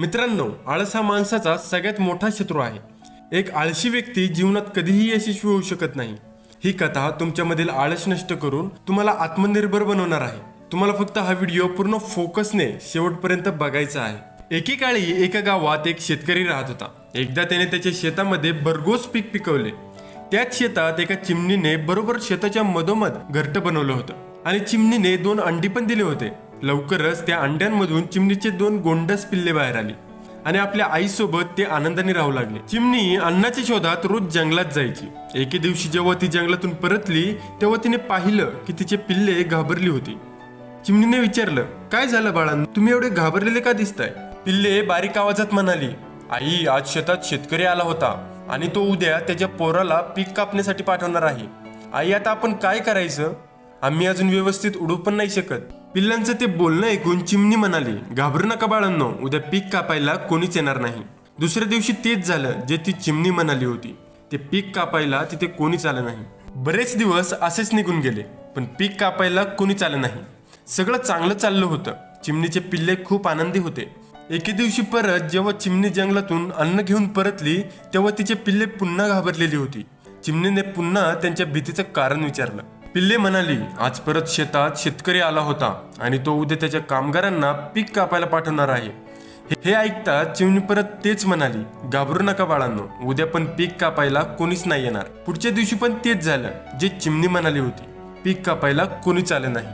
मित्रांनो आळस हा माणसाचा सगळ्यात मोठा शत्रू आहे. एक आळशी व्यक्ती जीवनात कधीही यशस्वी होऊ शकत नाही. ही कथा तुमच्यामधील आळस नष्ट करून तुम्हाला आत्मनिर्भर बनवणार आहे. तुम्हाला फक्त हा व्हिडिओ पूर्ण फोकसने शेवटपर्यंत बघायचा आहे. एकेकाळी एका गावात एक शेतकरी राहत होता. एकदा त्याने त्याच्या शेतामध्ये भरघोस पीक पिकवले. त्याच शेतात एका चिमणीने बरोबर शेताच्या मधोमध घरट बनवलं होतं आणि चिमणीने दोन अंडी पण दिले होते. लवकरच त्या अंड्यांमधून चिमणीचे दोन गोंडस पिल्ले बाहेर आले. आणि आपल्या आईसोबत ते आनंदाने राहू लागले. चिमणी अन्नाच्या शोधात रोज जंगलात जायची. एके दिवशी जेव्हा ती जंगलातून परतली तेव्हा तिने पाहिलं की तिचे पिल्ले घाबरली होती. चिमणीने विचारलं काय झालं बाळांनो? तुम्ही एवढे घाबरलेले का दिसताय? पिल्ले बारीक आवाजात म्हणाली आई आज शेतात शेतकरी आला होता आणि तो उद्या त्याच्या पोराला पीक कापण्यासाठी पाठवणार आहे. आई आता आपण काय करायचं? आम्ही अजून व्यवस्थित उडू पण नाही शकत. पिल्लांचं ते बोलणं ऐकून चिमणी म्हणाली घाबरू नका बाळांनो उद्या पीक कापायला कोणीच येणार नाही. दुसऱ्या दिवशी तेच झालं जे ती चिमणी म्हणाली होती. ते पीक कापायला तिथे कोणीच आलं नाही. बरेच दिवस असेच निघून गेले पण पीक कापायला कोणीच आलं नाही. सगळं चांगलं चाललं होतं. चिमणीचे पिल्ले खूप आनंदी होते. एके दिवशी परत जेव्हा चिमणी जंगलातून अन्न घेऊन परतली तेव्हा तिचे पिल्ले पुन्हा घाबरलेली होती. चिमणीने पुन्हा त्यांच्या भीतीचं कारण विचारलं. पिल्ले म्हणाली आज परत शेतात शेतकरी आला होता आणि तो उद्या त्याच्या कामगारांना पीक कापायला पाठवणार आहे. हे- ऐकता चिमणी परत तेच म्हणाली घाबरू नका बाळांनो उद्या पण पीक कापायला कोणीच नाही येणार. पुढच्या दिवशी पण तेच झालं जे चिमणी म्हणाली होती पीक कापायला कोणीच आलं नाही.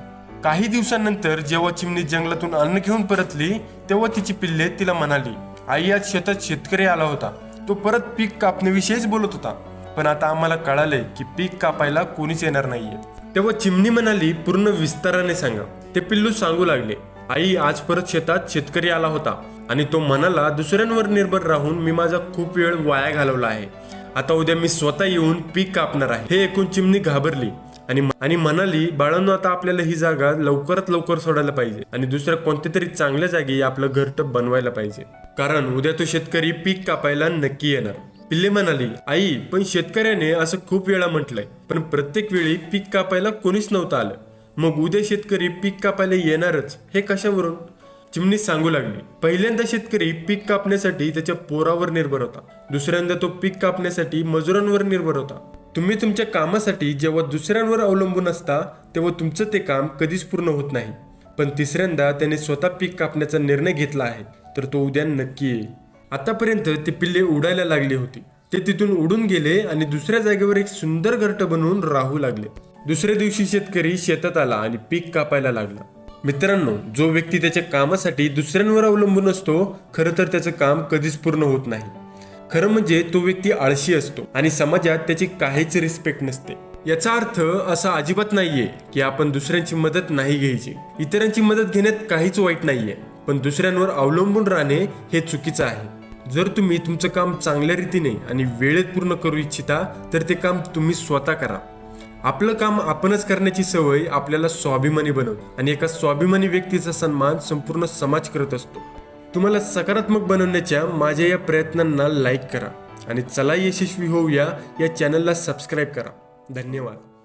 काही दिवसांनंतर जेव्हा चिमणी जंगलातून अन्न घेऊन परतली तेव्हा तिची पिल्ले तिला म्हणाली आई आज शेतात शेतकरी आला होता. तो परत पीक कापण्याविषयीच बोलत होता. पण आता आम्हाला कळालंय की पीक कापायला कोणीच येणार नाहीये. तेव्हा चिमणी म्हणाली पूर्ण विस्ताराने सांगा. ते पिल्लू सांगू लागले आई आज परत शेतात शेतकरी आला होता आणि तो म्हणाला दुसऱ्यांवर निर्भर राहून मी माझा खूप वेळ वाया घालवला आहे. आता उद्या मी स्वतः येऊन पीक कापणार आहे. हे ऐकून चिमणी घाबरली आणि आणि म्हणाली बाळांनो आता आपल्याला ही जागा लवकरात लवकर सोडायला पाहिजे आणि दुसऱ्या कोणत्या तरी चांगल्या जागी आपलं घरट बनवायला पाहिजे. कारण उद्या तो शेतकरी पीक कापायला नक्की येणार. पिल्ले म्हणाली आई पण शेतकऱ्याने असं खूप वेळा म्हटलंय पण प्रत्येक वेळी पीक कापायला कोणीच नव्हतं आलं. मग उद्या शेतकरी पीक कापायला येणारच हे कशावरून? चिमणी सांगू लागली पहिल्यांदा शेतकरी पीक कापण्यासाठी त्याच्या पोरावर निर्भर होता. दुसऱ्यांदा तो पीक कापण्यासाठी मजुरांवर निर्भर होता. तुम्ही तुमच्या कामासाठी जेव्हा दुसऱ्यांवर अवलंबून असता तेव्हा तुमचं ते काम कधीच पूर्ण होत नाही. पण तिसऱ्यांदा त्याने स्वतः पीक कापण्याचा निर्णय घेतला आहे तर तो उद्या नक्की येईल. आतापर्यंत ते पिल्ले उडायला लागली होती. ते तिथून उडून गेले आणि दुसऱ्या जागेवर एक सुंदर घरट बनवून राहू लागले. दुसऱ्या दिवशी शेतकरी शेतात आला आणि पीक कापायला लागला. मित्रांनो जो व्यक्ती त्याच्या कामासाठी दुसऱ्यांवर अवलंबून असतो खरं तर त्याचं काम कधीच पूर्ण होत नाही. खरं म्हणजे तो व्यक्ती आळशी असतो आणि समाजात त्याची काहीच रिस्पेक्ट नसते. याचा अर्थ असा अजिबात नाहीये की आपण दुसऱ्यांची मदत नाही घ्यायची. इतरांची मदत घेण्यात काहीच वाईट नाहीये. पण दुसऱ्यांवर अवलंबून राहणे हे चुकीचं आहे. जर तुम्ही तुमचं काम चांगल्या रीतीने आणि वेळेत पूर्ण करू इच्छिता तर ते काम तुम्ही स्वतः करा. आपलं काम आपणच करण्याची सवय आपल्याला स्वाभिमानी बनवते आणि एका स्वाभिमानी व्यक्तीचा सन्मान संपूर्ण समाज करत असतो. तुम्हाला सकारात्मक बनवण्याच्या माझ्या या प्रयत्नांना लाईक करा आणि चला यशस्वी होऊया या चॅनलला सबस्क्राईब करा. धन्यवाद.